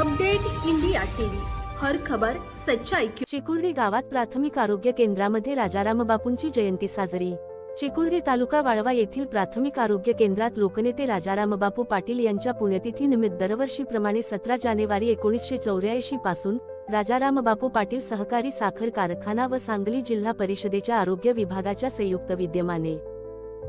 Update India TV. हर खबर सच्चाई की चिकुर्डी गावात प्राथमिक आरोग्य केंद्रामध्ये राजाराम बापूंची जयंती साजरी. चिकुर्डी तालुका वाळवा येथील प्राथमिक आरोग्य केंद्रात लोकनेते राजाराम बापू पाटील यांच्या पुण्यतिथीनिमित्त दरवर्षीप्रमाणे सतरा जानेवारी एकोणीसशे चौऱ्याऐंशी पासून राजाराम बापू पाटील सहकारी साखर कारखाना व सांगली जिल्हा परिषदेच्या आरोग्य विभागाच्या संयुक्त विद्यमाने.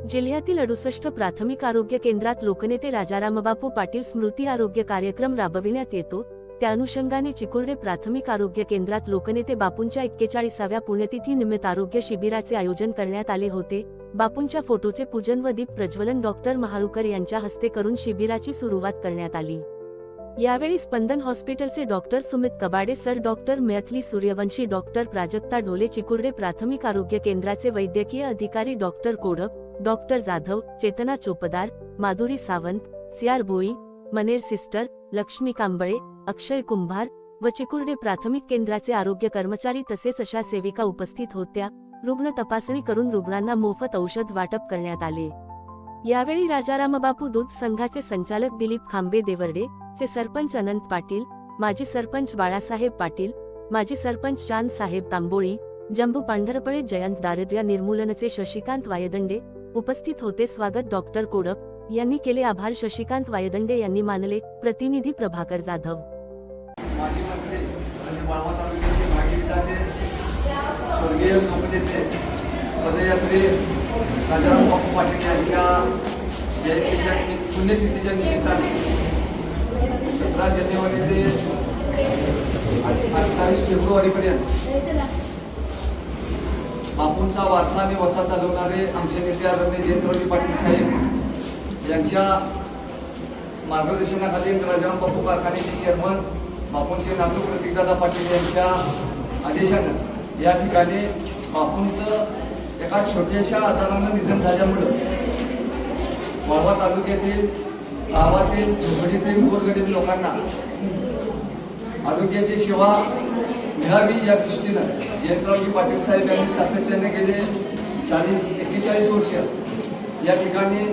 जिल्ह्यातील अडुसष्ट प्राथमिक आरोग्य केंद्रात लोकनेते राजारामबापू पाटील स्मृती आरोग्य कार्यक्रम राबविण्यात येतो. त्या अनुषंगाने चिकुर्डे प्राथमिक आरोग्य केंद्रात लोकनेते बापूंच्या एक्केचाळीसाव्या पुण्यतिथी निमित्त आरोग्य शिबिराचे आयोजन करण्यात आले होते. बापूंच्या फोटोचे पूजन व दीप प्रज्वलन डॉक्टर महाळुकर यांच्या हस्ते करून शिबिराची सुरुवात करण्यात आली. यावेळी स्पंदन हॉस्पिटलचे doctor Sumit Kabade sir doctor Maithili Suryavanshi doctor Prajakta Dhole Chikurde प्राथमिक आरोग्य केंद्राचे वैद्यकीय अधिकारी doctor Kodap doctor Jadhav Chetana Chopdar Madhuri Sawant Siyar Bhoi Maner sister Lakshmi Kamble Akshay Kumbhar व चिकुर्डे प्राथमिक केंद्राचे आरोग्य कर्मचारी तसेच अशा सेविका उपस्थित होत्या. रुग्ण तपासणी करून रुग्णांना मोफत औषध वाटप करण्यात आले. यावेळी राजारामबापू दूध संघाचे संचालक दिलीप खांबे देवर्डे चे सरपंच अनंत पाटील माजी सरपंच बाळासाहेब पाटील माजी सरपंच चांद साहेब तांबोळी जंबू पांढरपळे जयंत दारिद्र्य निर्मूलनचे शशिकांत वायदंडे उपस्थित होते. स्वागत डॉक्टर कोडप यांनी केले आभार. शशिकांत वायदंडे यांनी मानले. प्रतिनिधी प्रभाकर जाधव. म्हणजे स्वर्गीय लोकनेते पदयात्री राजाराम बापू पाटील यांच्या जयंतीच्या निमित्त पुण्यतिथीच्या निमित्ताने सतरा जानेवारी ते अठ्ठावीस फेब्रुवारीपर्यंत बापूंचा वारसा आणि वसा चालवणारे आमचे नेते आदरणीय जयंतरावजी पाटील साहेब यांच्या मार्गदर्शनाखाली राजाराम बापू कारखान्याचे चेअरमन बापूंचे नातू प्रतीकदादा पाटील यांच्या आदेशानं या ठिकाणी बापूंचं एका छोट्याशा आजारानं निधन झाल्यामुळं वाळवा तालुक्यातील गावातील झोपडीतील गोरगरीब लोकांना आरोग्याची सेवा मिळावी या दृष्टीनं जयंतरावजी पाटील साहेब यांनी सातत्याने गेले चाळीस एक्केचाळीस वर्ष या ठिकाणी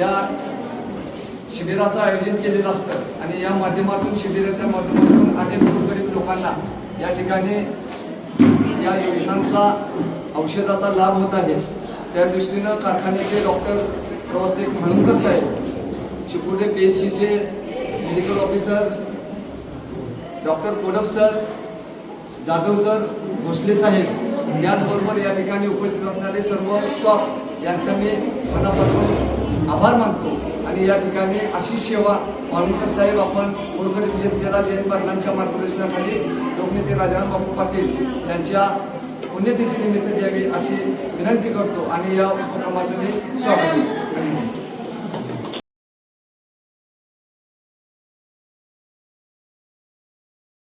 या शिबिराचं आयोजन केलेलं असतं आणि या माध्यमातून शिबिराच्या माध्यमातून अनेक गोरगरीब लोकांना या ठिकाणी या योजनांचा औषधाचा लाभ होत आहे. त्या दृष्टीनं कारखान्याचे doctor Pravasdev Mhanunkar saheb Chikurde P H सीचे medical officer doctor Kodam sir Jadhav sir Bhosale saheb याचबरोबर या ठिकाणी उपस्थित असणारे सर्व स्टॉफ यांचा मी मनापासून आभार मानतो. आणि या ठिकाणी अशी सेवा माळुंकर साहेब आपण गोरगरीब जनतेला जयंत पाटलांच्या मार्गदर्शनाखाली लोकनेते राजाराम बापू पाटील यांच्या पुण्यतिथीनिमित्त द्यावी अशी विनंती करतो. आणि या उपक्रमाचं मी स्वागत